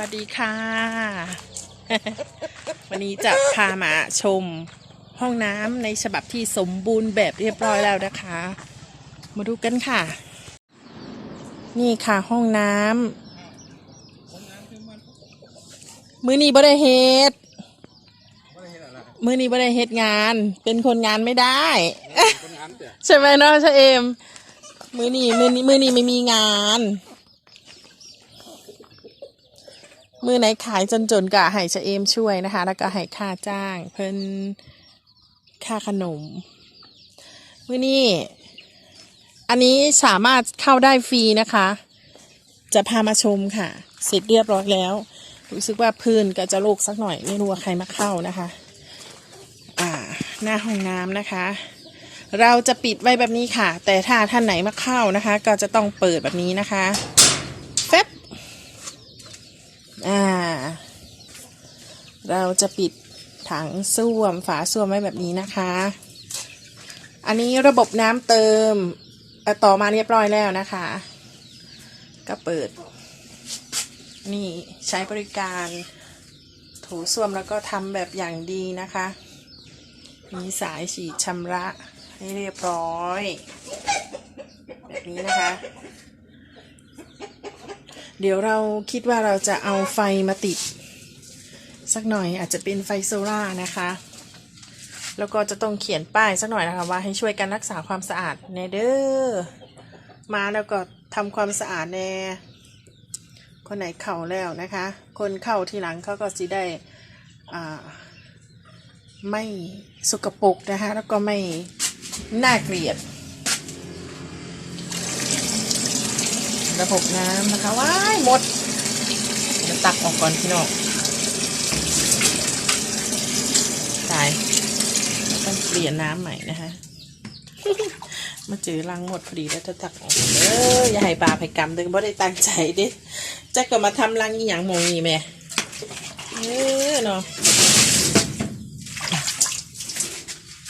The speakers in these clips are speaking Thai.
วัสดีค่ะ วันนี้จะพามาชมห้องน้ำในฉบับที่สมบูรณ์แบบเรียบร้อยแล้วนะคะ มาดูกันค่ะ นี่ค่ะห้องน้ำมือนี้บ่ได้เฮ็ดมือนี้บ่ได้เฮ็ดงาน เป็นคนงานไม่ได้ ใช่ไหมเนาะชะเอม มือนี้มือนี้มือนี้ไม่มีงาน มือไหนขายจนๆก็ให้ชะเอมช่วยนะคะ แล้วก็ให้ค่าจ้าง เพิ่นค่าขนม มือนี้อันนี้สามารถเข้าได้ฟรีนะคะ จะพามาชมค่ะ เสร็จเรียบร้อยแล้ว รู้สึกว่าพื้นก็จะโลกสักหน่อย ไม่รู้ว่าใครมาเข้านะคะ อ่า หน้าห้องน้ำนะคะ เราจะปิดไว้แบบนี้ค่ะ แต่ถ้าท่านไหนมาเข้านะคะ ก็จะต้องเปิดแบบนี้นะคะแฟบ อ่า เราจะปิดถังส้วมฝาส้วมไว้แบบนี้นะคะ อันนี้ระบบน้ำเติมต่อมาเรียบร้อยแล้วนะคะ ก็เปิด นี่ใช้บริการถูส้วมแล้วก็ทำแบบอย่างดีนะคะ มีสายฉีดชำระให้เรียบร้อย แบบนี้นะคะ เดี๋ยวเราคิดว่าเราจะเอาไฟมาติด สักหน่อยอาจจะเป็นไฟโซล่านะคะ แล้วก็จะต้องเขียนป้ายสักหน่อยนะคะว่าให้ช่วยกันรักษาความสะอาดแนเด้อมาแล้วก็ทำความสะอาดแน่คนไหนเข่าแล้วนะคะ คนเข้าทีหลังเขาก็จะได้ไม่สกปรกนะคะ แล้วก็ไม่น่าเกลียด ระบบน้ำนะคะ ว้ายหมดเดี๋ยวตักออกก่อนพี่น้องตายต้องเปลี่ยนน้ำใหม่นะคะมาเจอรังหมดพอดีแล้วจะตักออกเอออย่าให้ปลาไผ่กำเดึงบ่ได้ตั้งใจเด้จะก็มาทำรังอีหยังมองนี่แม่เออเนาะ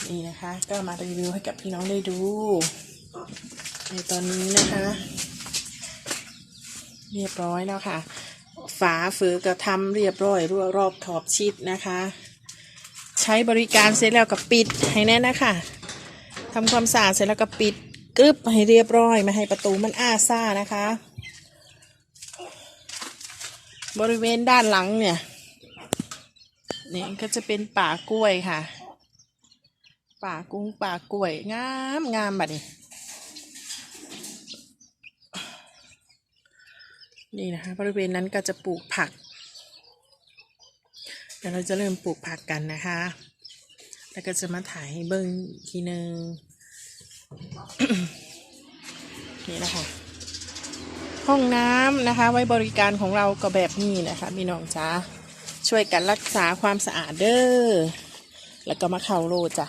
นี่นะคะ ก็มารีวิวให้กับพี่น้องได้ดู ในตอนนี้นะคะ เรียบร้อยแล้วค่ะ ฝาฝือกระทำเรียบร้อยรั่วรอบขอบชิดนะคะ ใช้บริการเสร็จแล้วก็ปิดให้แน่นนะคะทำความสะอาดเสร็จแล้วก็ปิดกึบให้เรียบร้อยไม่ให้ประตูมันอ้าซ่านะคะ บริเวณด้านหลังเนี่ยเนี่ยก็จะเป็นป่ากล้วยค่ะ ป่ากุ้งป่ากล้วยงามงามแบัดนี้ นี่นะคะบริเวณนั้นก็จะปลูกผัก เดี๋ยวเราจะเริ่มปลูกผักกันนะคะ แล้วก็จะมาถ่ายให้เบิ้งอีกทีนึงนี่นะคะ ห้องน้ำนะคะ ไว้บริการของเราก็แบบนี้นะคะพี่น้องจ้าช่วยกันรักษาความสะอาดเด้อแล้วก็มาเข่าโลดจ้ะ